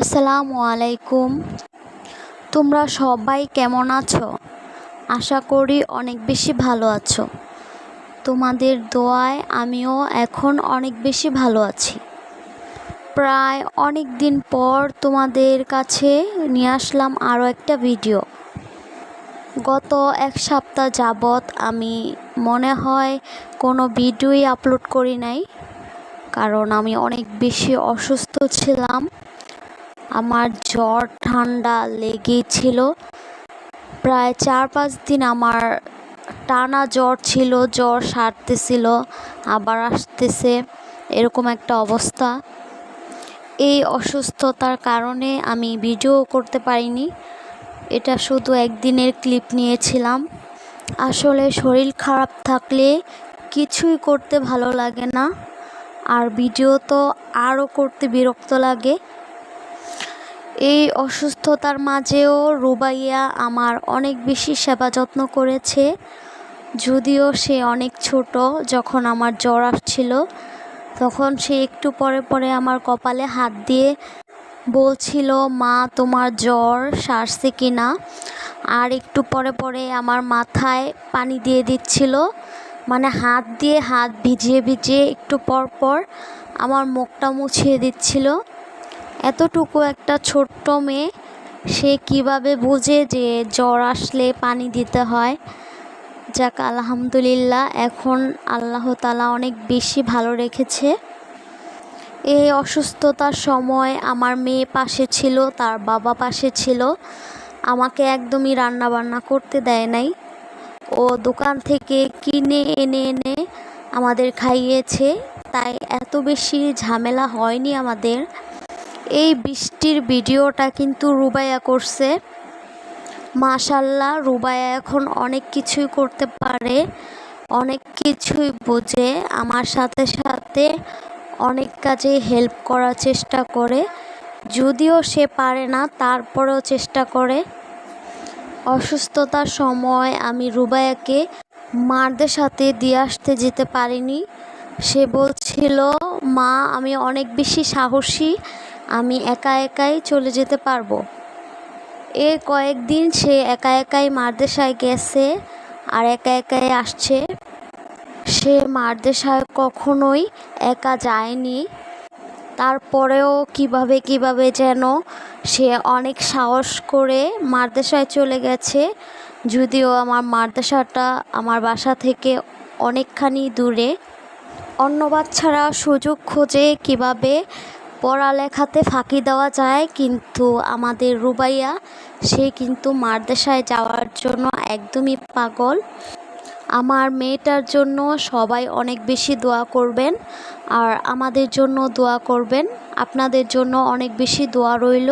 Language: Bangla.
আসসালামু আলাইকুম। তোমরা সবাই কেমন আছো? আশা করি অনেক বেশি ভালো আছো। তোমাদের দোয়ায় আমিও এখন অনেক বেশি ভালো আছি। প্রায় অনেক দিন পর তোমাদের কাছে নিয়ে আসলাম আরও একটা ভিডিও। গত এক সপ্তাহ যাবৎ আমি, মনে হয়, কোনো ভিডিওই আপলোড করি নাই। কারণ আমি অনেক বেশি অসুস্থ ছিলাম। আমার জ্বর ঠান্ডা লেগেই ছিল প্রায় চার পাঁচ দিন আমার টানা জ্বর ছিল, জ্বর সারতেছিল, আবার আসতেছে এরকম একটা অবস্থা। এই অসুস্থতার কারণে আমি ভিডিও করতে পারিনি। এটা শুধু একদিনের ক্লিপ নিয়েছিলাম। আসলে শরীর খারাপ থাকলে কিছুই করতে ভালো লাগে না। আর ভিডিও তো আরও করতে বিরক্ত লাগে। এই অসুস্থতার মাঝেও রুবাইয়া আমার অনেক বেশি সেবা যত্ন করেছে। যদিও সে অনেক ছোট, যখন আমার জ্বর আসছিল, তখন সে একটু পরে পরে আমার কপালে হাত দিয়ে বলছিল, মা, তোমার জ্বর সারছে কি না? আর একটু পরে পরে আমার মাথায় পানি দিয়ে দিচ্ছিল মানে হাত দিয়ে হাত ভিজিয়ে ভিজিয়ে একটু পর পর আমার মুখটা মুছিয়ে দিচ্ছিল। এতটুকু একটা ছোট্ট মেয়ে, সে কীভাবে বুঝে যে জ্বর আসলে পানি দিতে হয়? যাক, আলহামদুলিল্লাহ, এখন আল্লাহ তালা অনেক বেশি ভালো রেখেছে। এই অসুস্থতার সময় আমার মেয়ে পাশে ছিল, তার বাবা পাশে ছিল। আমাকে একদমই রান্না বান্না করতে দেয় নাই। ও দোকান থেকে কিনে, এনে এনে আমাদের খাইয়েছে। তাই এত বেশি ঝামেলা হয়নি আমাদের। এই বৃষ্টির ভিডিওটা কিন্তু রুবাইয়া করছে। মাশাল্লাহ রুবাইয়া এখন অনেক কিছুই করতে পারে, অনেক কিছুই বোঝে, আমার সাথে সাথে অনেক কাজে হেল্প করার চেষ্টা করে। যদিও সে পারে না, তারপরেও চেষ্টা করে। অসুস্থতার সময় আমি রুবাইয়াকে মারদের সাথে দিয়ে আসতে যেতে পারিনি। সে বলছিল, মা, আমি অনেক বেশি সাহসী আমি একা একাই চলে যেতে পারব। এর কয়েকদিন সে একা একাই মারদেশায় গেছে আর একা একাই আসছে। সে মারদেশায় কখনোই একা যায়নি। তারপরেও কীভাবে কীভাবে যেন সে অনেক সাহস করে মারদেশায় চলে গেছে। যদিও আমার মারদেশাটা আমার বাসা থেকে অনেকখানি দূরে। অন্য বাচ্চারা সুযোগ খোঁজে কীভাবে পড়ালেখাতে ফাঁকি দেওয়া যায়, কিন্তু আমাদের রুবাইয়া, সে কিন্তু মারদেশায় যাওয়ার জন্য একদমই পাগল। আমার মেয়েটার জন্য সবাই অনেক বেশি দোয়া করবেন, আর আমাদের জন্য দোয়া করবেন। আপনাদের জন্য অনেক বেশি দোয়া রইল।